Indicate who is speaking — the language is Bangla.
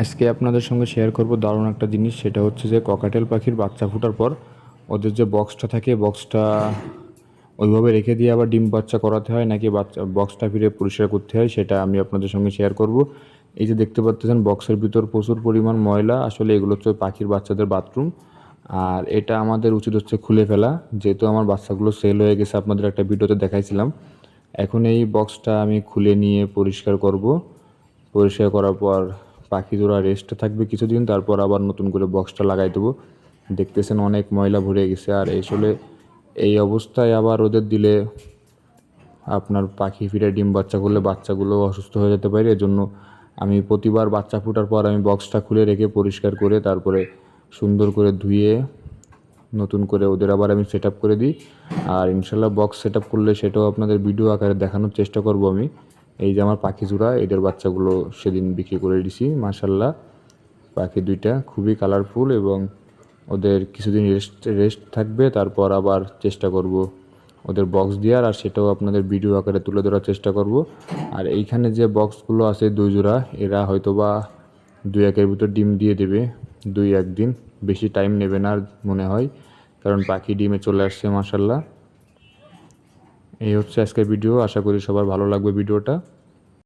Speaker 1: আজকে আপনাদের সঙ্গে শেয়ার করব দারুণ একটা জিনিস, সেটা হচ্ছে যে ককাটেল পাখির বাচ্চা ফোটার পর ওদের যে বক্সটা থাকে বক্সটা ওইভাবে রেখে দিয়ে আবার ডিম বাচ্চা করাতে হয়, নাকি বাচ্চা বক্সটা ফিরে পরিষ্কার করতে হয়, সেটা আমি আপনাদের সঙ্গে শেয়ার করব। এই যে দেখতে পাচ্ছেন বক্সের ভিতর প্রচুর পরিমাণ ময়লা, আসলে এগুলো হচ্ছে পাখির বাচ্চাদের বাথরুম আর এটা আমাদের উচিত হচ্ছে খুলে ফেলা, যেহেতু আমার বাচ্চাগুলো সেল হয়ে গেছে, আপনাদের একটা ভিডিওতে দেখাইছিলাম। এখন এই বক্সটা আমি খুলে নিয়ে পরিষ্কার করব। পরিষ্কার করার পর পাখি জোড়া রেস্টে থাকবে কিছুদিন, তারপর আবার নতুন করে বক্সটা লাগাই দেবো। দেখতেছেন অনেক ময়লা ভরে গেছে, আর আসলে এই অবস্থায় আবার ওদের দিলে আপনার পাখি ফিরে ডিম বাচ্চা করলে বাচ্চাগুলো অসুস্থ হয়ে যেতে পারে। এজন্য আমি প্রতিবার বাচ্চা ফোটার পর আমি বক্সটা খুলে রেখে পরিষ্কার করে তারপরে সুন্দর করে ধুয়ে নতুন করে ওদের আবার আমি সেট করে দিই। আর ইনশাল্লাহ বক্স সেট করলে সেটাও আপনাদের ভিডিও আকারে দেখানোর চেষ্টা করব আমি। এই যে আমার পাখি জোড়া এদের বাচ্চাগুলো সেদিন বিক্রি করে দিছি, মাশাল্লাহ। পাখি দুইটা খুবই কালারফুল এবং ওদের কিছুদিন রেস্ট রেস্ট থাকবে, তারপর আবার চেষ্টা করব ওদের বক্স দেওয়ার, আর সেটাও আপনাদের ভিডিও আকারে তুলে ধরার চেষ্টা করব। আর এইখানে যে বক্সগুলো আছে দুই জোড়া, এরা হয়তো বা দুই একের ভিতর ডিম দিয়ে দেবে, দুই একদিন। বেশি টাইম নেবে না মনে হয়, কারণ পাখি ডিমে চলে আসছে মাসাল্লাহ এই হচ্ছে আজকের ভিডিও আশা করি সবার ভালো লাগবে ভিডিওটা